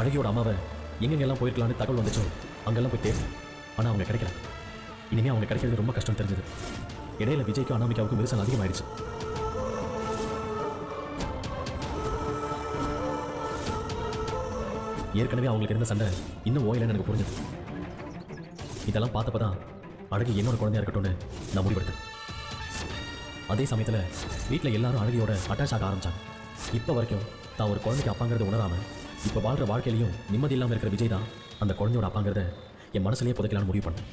அழகியோட அம்மாவை எங்கெங்கெல்லாம் போயிருக்கலான்னு தகவல் வந்துச்சோ அங்கெல்லாம் போய் தேடு ஆனால் அவங்க கிடைக்கல. இனிமேல் அவங்க கிடைக்கிறது ரொம்ப கஷ்டம் தெரிஞ்சது. இடையில விஜய்க்கும் அனாமிகாவுக்கும் விரிசல் அதிகமாயிடுச்சு. ஏற்கனவே அவங்களுக்கு இருந்த சண்டை இன்னும் ஓயிலன்னு எனக்கு புரிஞ்சது. இதெல்லாம் பார்த்தப்ப தான் அழகு என்னோட குழந்தையா இருக்கட்டும்னு நான் முடிவெடுத்தேன். அதே சமயத்தில் வீட்டில் எல்லாரும் அழகியோட அட்டாச் ஆக ஆரம்பித்தாங்க இப்போ வரைக்கும் தான் ஒரு குழந்தைக்கு அப்பாங்கிறது உணராமல் இப்போ வாழ்கிற வாழ்க்கையிலையும் நிம்மதி இல்லாமல் இருக்கிற விஜய் தான் அந்த குழந்தையோட அப்பாங்கிறத என் மனசுலயே புதைக்கலாம்னு முடிவு பண்ணேன்.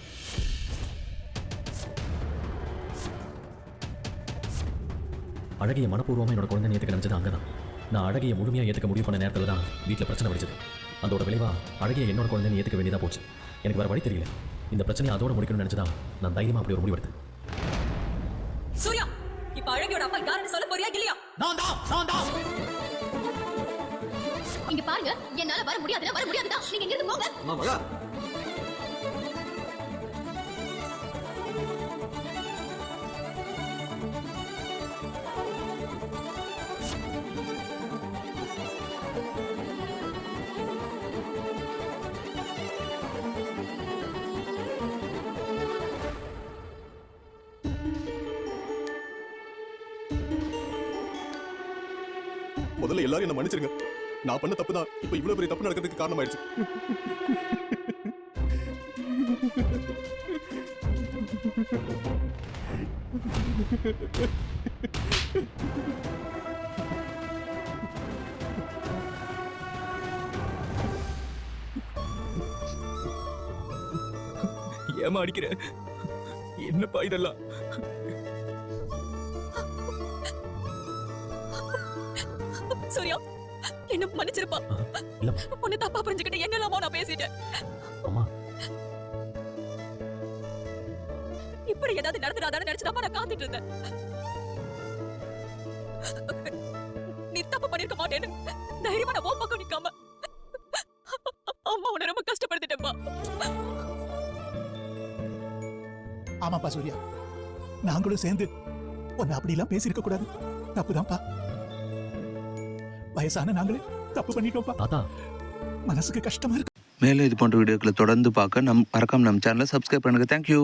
அழகிய மனப்பூர்வமாக என்னோட குழந்தை ஏற்றுக்க நினச்சது அங்கே தான் நான் அழகிய முழுமையாக ஏற்றுக்க முடிவு பண்ண நேரத்தில் தான் வீட்டில் பிரச்சனை வெடிச்சது. அதோட விளைவா அழகிய என்னோட குழந்தைன்னு ஏற்றுக்க வேண்டியதாக போச்சு. எனக்கு வேறு வழி தெரியல. இந்த பிரச்சனையை அதோட முடிக்கணும்னு நினச்சதா நான் தைரியமாக அப்படி ஒரு முடிவெடுத்தேன் சூர்யா இப்ப அழகியோட அப்பா யாருன்னு சொல்ல போறியா இல்லையா? நான் தான் நான் தான். இங்க பாருங்க. என்னால வர முடியாதுல வர முடியாதுதான் நீங்க இங்க இருந்து போங்க முதல்ல எல்லாரும் என்ன மன்னிச்சிருங்க. நான் பண்ண தப்பு தான் இப்போ இவ்வளவு பெரிய தப்பு நடக்கிறதுக்கு காரணமாயிடுச்சு. ஏமா அடிக்கிற? என்னப்பா இதெல்லாம்? சூர்யா என்ன மன்னிச்சிருப்பா. இல்லை உன்னை தப்பா புரிஞ்சுக்கிட்டு என்னெல்லாமோ நான் பேசிட்டேன். அம்மா. இப்படி ஏதாவது நடந்துடாதான்னு நினைச்சுதான் நான் காத்துட்டு இருந்தேன் நீ தப்பு பண்ணிருக்க மாட்டேன்னு தைரியமா நான் உன் பக்கம் நிக்காம. அம்மா உன்னை ரொம்ப கஷ்டப்படுத்திட்டேன்பா ஆமாப்பா சூர்யா. நாங்களும் சேர்ந்து உன்னை அப்படிலாம் பேசியிருக்க கூடாது. தப்புதான்ப்பா. வயசான நாங்களே தப்பு பண்ணிட்டோம்ப்பா. தாத்தா. மனசுக்கு கஷ்டமா இருக்கு. மேலும் இது போன்ற வீடியோக்களை தொடர்ந்து பார்க்க நம் மறக்காம நம்ம சேனலை சப்ஸ்கிரைப் பண்ணுங்கள் தேங்க்யூ